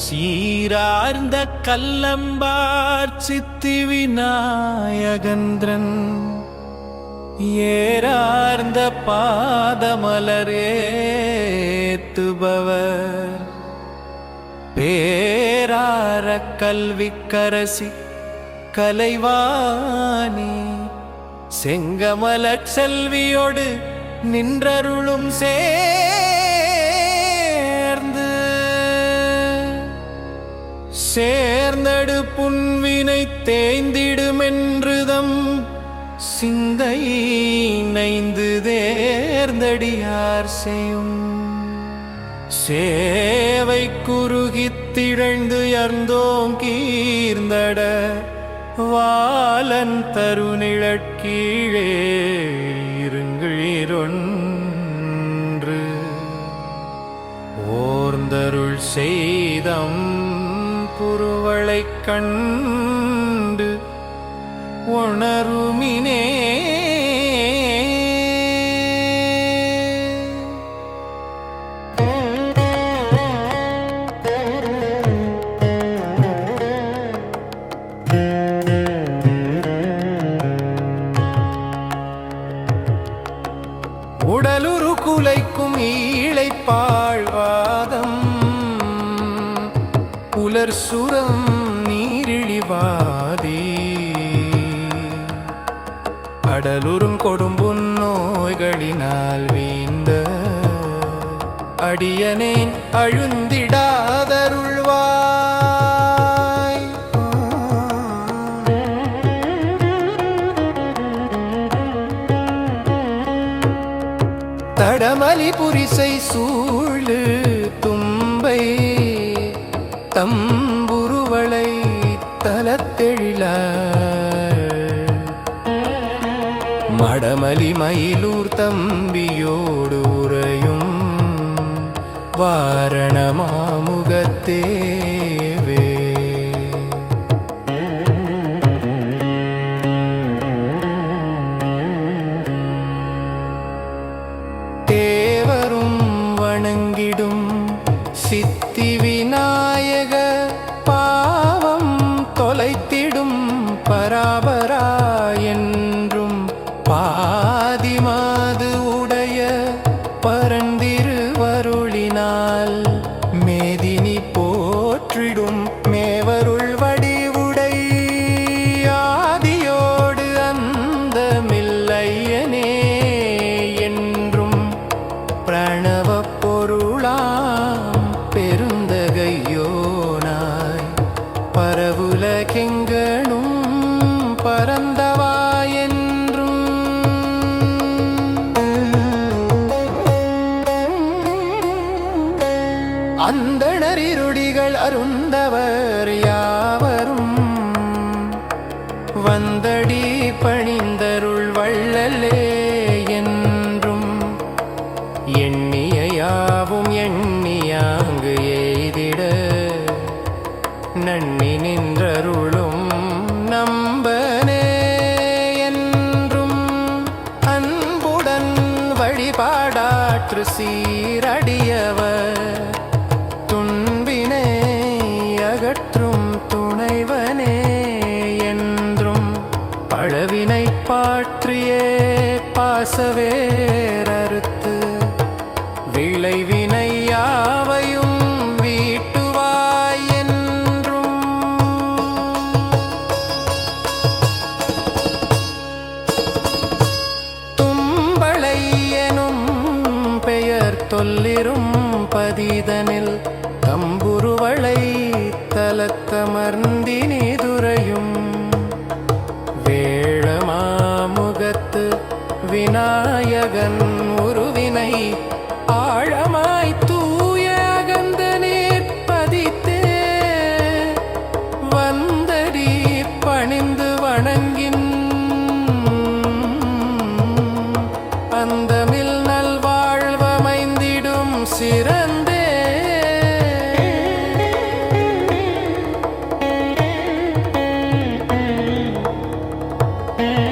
சீரார்ந்த கல்லம்பார் சித்தி விநாயகந்திரன் ஏறார்ந்த பாதமலரேத்துபவர். பேரார கல்விக்கரசி கலைவாணி செங்கமலச் செல்வியோடு நின்றருளும் சே சேர்ந்தடு புன்வினை தேய்ந்திடுமென்றுதம் சிந்தை நைந்து தேர்ந்தடியார் செய்யும். சேவை குறுகித்திழந்து திழந்து யர்ந்தோங்கீர்ந்தட வாலன் தருநிழற்கீழே புருவளைக் கண்டு உணருமினே. உடலுரு குலைக்கும் ஈழைப்பாழ்வாதம் புலர் சுரம் நீரிழிவாதே. அடலுறும் கொடும்புன் நோய்களினால் வீந்த அடியனேன் அழுந்திடாதருள்வாய். தடமலி புரிசை சூழு தம்புருவளை தலத்தெழில மடமலி மயிலூர் தம்பியோடு உரையும் வாரணமாமுகத்தே தேவரும் வணங்கிடும் சித்தி பாதிமாது உடைய பரந்திருவருளினால் மேதினி போற்றிடும் மேவருள் வடிவுடை ஆதியோடு அந்த மில்லையனே என்றும் பிரணவ பொருளா உண்டவர் யாவரும் வந்தடி பணிந்தருள் வள்ளலே என்றும் எண்ணிய யாவும் எண்ணியாங்கு எய்திட நன்னி நின்றருளும் நம்பனே என்றும் அன்புடன் வழிபாடாற்று சீ பாசவேரறுத்து விளைவினை யாவையும் வீட்டுவாய் என்றும். தும்பளை எனும் பெயர் தொல்லிரும் பதிதனில் தம்புருவளை தலத்தமர்ந்தினிது விநாயகன் உருவினை ஆழமாய் தூய அகந்த நேற்பதித்தே வந்தடி பணிந்து வணங்கின் அந்தமில் நல்வாழ்வமைந்திடும் சிறந்த. thank